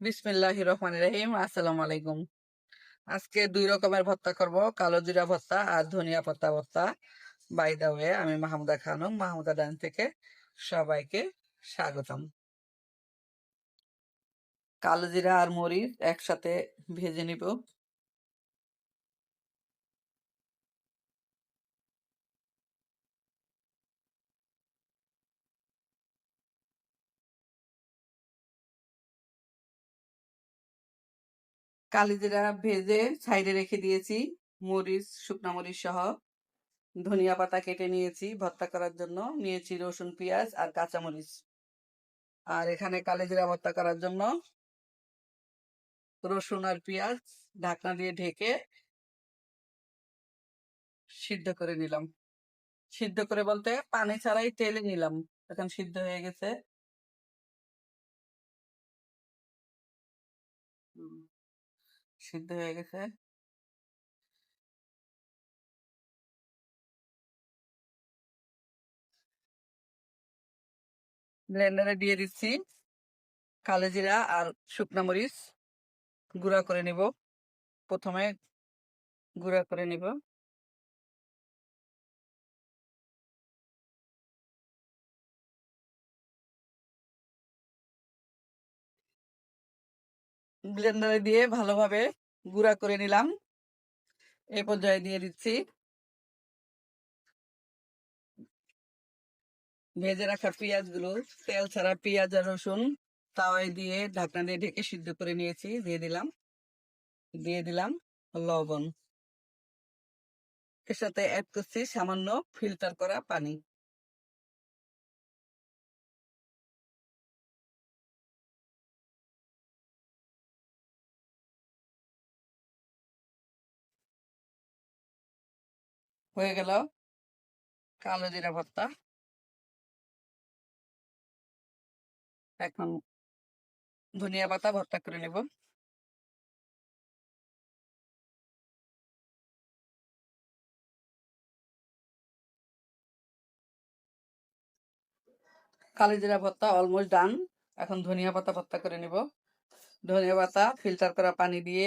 বিসমিল্লাহ রহমান রহিম। আসসালামু আলাইকুম। আজকে দুই রকমের ভর্তা করব। কালো জিরা ভর্তা আর ধনিয়া পাতা ভর্তা। বাই দা ওয়ে আমি মাহমুদা খানম, মাহমুদা ডান থেকে সবাইকে স্বাগতম। কালো জিরা আর মরিচ একসাথে ভেজে নিব। কালিজিরা ভেজে সাইডে রেখে দিয়েছি। মরিচ, শুকনা মরিচ সহ। ধনিয়া পাতা কেটে নিয়েছি ভর্তা করার জন্য। নিয়েছি রসুন, পেঁয়াজ আর কাঁচামরিচ। আর এখানে কালিজিরা ভর্তা করার জন্য রসুন আর পেঁয়াজ ঢাকনা দিয়ে ঢেকে সিদ্ধ করে নিলাম। সিদ্ধ করে বলতে পানি ছাড়াই তেলে নিলাম। এখন সিদ্ধ হয়ে গেছে। সিদ্ধ হয়ে গেছে। ব্লেন্ডারে দিয়ে দিচ্ছি কালো জিরা আর শুকনা মরিচ। গুঁড়া করে নিব। প্রথমে গুঁড়া করে নিব। ব্লেন্ডারে দিয়ে ভালোভাবে গুঁড়া করে নিলাম। এই পর্যায়ে দিয়ে দিচ্ছি ভেজে রাখা পেঁয়াজগুলো তেল ছাড়া পেঁয়াজ আর রসুন তাওয়ায় দিয়ে ঢাকনা দিয়ে ঢেকে সিদ্ধ করে নিয়েছি। দিয়ে দিলাম। দিয়ে দিলাম লবণ। এর সাথে অ্যাড করছি সামান্য ফিল্টার করা পানি। হয়ে গেল কালো জিরা ভর্তা। এখন ধনিয়া পাতা ভর্তা করে নেব। কালো জিরা ভর্তা অলমোস্ট ডান এখন ধনিয়া পাতা ভর্তা করে নেব। ধনিয়া পাতা ফিল্টার করা পানি দিয়ে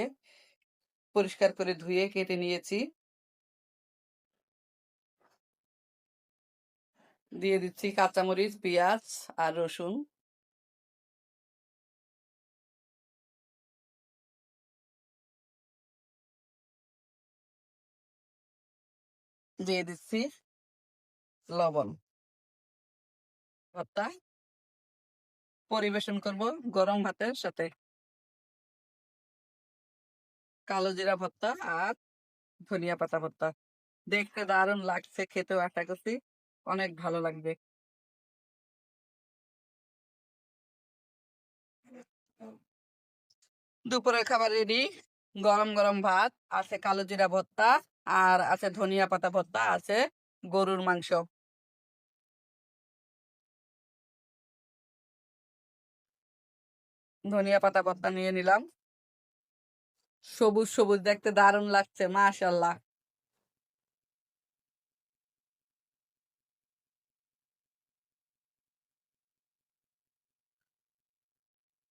পরিষ্কার করে ধুয়ে কেটে নিয়েছি। দিয়ে দিচ্ছি কাঁচামরিচ, পেঁয়াজ আর রসুন। দিয়ে দিচ্ছি লবণ। ভর্তা। পরিবেশন করব গরম ভাতের সাথে। কালো জিরা ভর্তা আর ধনিয়া পাতা ভর্তা। দেখতে দারুণ লাগছে, খেতেও আশা করছি। অনেক ভালো লাগবে। দুপুরের খাবার রেডি গরম গরম ভাত, আছে কালো জিরা ভর্তা, আর আছে ধনিয়া পাতা ভর্তা, আছে গরুর মাংস। ধনিয়া পাতা ভর্তা নিয়ে নিলাম। সবুজ সবুজ দেখতে দারুণ লাগছে, মাশাল্লাহ।